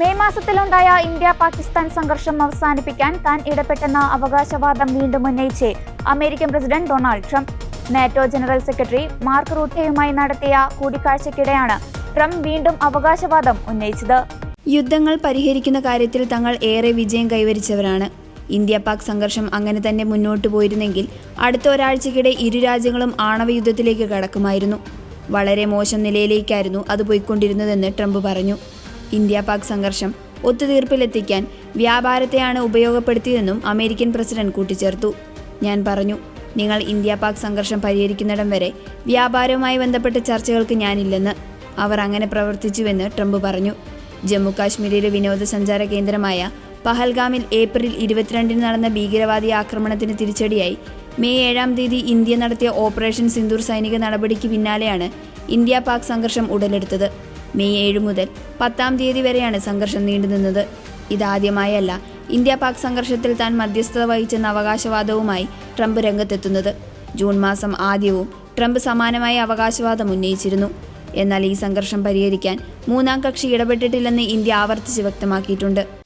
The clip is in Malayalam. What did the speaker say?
മെയ് മാസത്തിലുണ്ടായ ഇന്ത്യ പാകിസ്ഥാൻ സംഘർഷം അവസാനിപ്പിക്കാൻ താൻ ഇടപെട്ടെന്ന അവകാശവാദം വീണ്ടും ഉന്നയിച്ച് American president Donald Trump. NATO general secretary Mark റൂട്ടയുമായി നടത്തിയ കൂടിക്കാഴ്ചയ്ക്കിടെയാണ് ട്രംപ് വീണ്ടും അവകാശവാദം ഉന്നയിച്ചത്. യുദ്ധങ്ങൾ പരിഹരിക്കുന്ന കാര്യത്തിൽ തങ്ങൾ ഏറെ വിജയം കൈവരിച്ചവരാണ്. ഇന്ത്യ പാക് സംഘർഷം അങ്ങനെ തന്നെ മുന്നോട്ട് പോയിരുന്നെങ്കിൽ അടുത്ത ഒരാഴ്ചക്കിടെ ഇരു രാജ്യങ്ങളും ആണവ യുദ്ധത്തിലേക്ക് കടക്കുമായിരുന്നു. വളരെ മോശം നിലയിലേക്കായിരുന്നു അത് പോയിക്കൊണ്ടിരുന്നതെന്ന് ട്രംപ് പറഞ്ഞു. ഇന്ത്യ പാക് സംഘർഷം ഒത്തുതീർപ്പിലെത്തിക്കാൻ വ്യാപാരത്തെയാണ് ഉപയോഗപ്പെടുത്തിയതെന്നും അമേരിക്കൻ പ്രസിഡന്റ് കൂട്ടിച്ചേർത്തു. ഞാൻ പറഞ്ഞു നിങ്ങൾ ഇന്ത്യ പാക് സംഘർഷം പരിഹരിക്കുന്നിടം വരെ വ്യാപാരവുമായി ബന്ധപ്പെട്ട ചർച്ചകൾക്ക് ഞാനില്ലെന്ന് അവർ അങ്ങനെ പ്രവർത്തിച്ചുവെന്ന് ട്രംപ് പറഞ്ഞു. ജമ്മു കാശ്മീരിലെ വിനോദസഞ്ചാര കേന്ദ്രമായ പഹൽഗാമിൽ ഏപ്രിൽ ഇരുപത്തിരണ്ടിന് നടന്ന ഭീകരവാദി ആക്രമണത്തിന് തിരിച്ചടിയായി മെയ് ഏഴാം തീയതി ഇന്ത്യ നടത്തിയ ഓപ്പറേഷൻ സിന്ദൂർ സൈനിക നടപടിക്ക് പിന്നാലെയാണ് ഇന്ത്യ പാക് സംഘർഷം ഉടലെടുത്തത്. മെയ് ഏഴ് മുതൽ പത്താം തീയതി വരെയാണ് സംഘർഷം നീണ്ടുനിന്നത്. ഇതാദ്യമായല്ല ഇന്ത്യ പാക് സംഘർഷത്തിൽ താൻ മധ്യസ്ഥത വഹിച്ചെന്ന അവകാശവാദവുമായി ട്രംപ് രംഗത്തെത്തുന്നത്. ജൂൺ മാസം ആദ്യവും ട്രംപ് സമാനമായ അവകാശവാദം ഉന്നയിച്ചിരുന്നു. എന്നാൽ ഈ സംഘർഷം പരിഹരിക്കാൻ മൂന്നാം കക്ഷി ഇടപെട്ടിട്ടില്ലെന്ന് ഇന്ത്യ ആവർത്തിച്ച് വ്യക്തമാക്കിയിട്ടുണ്ട്.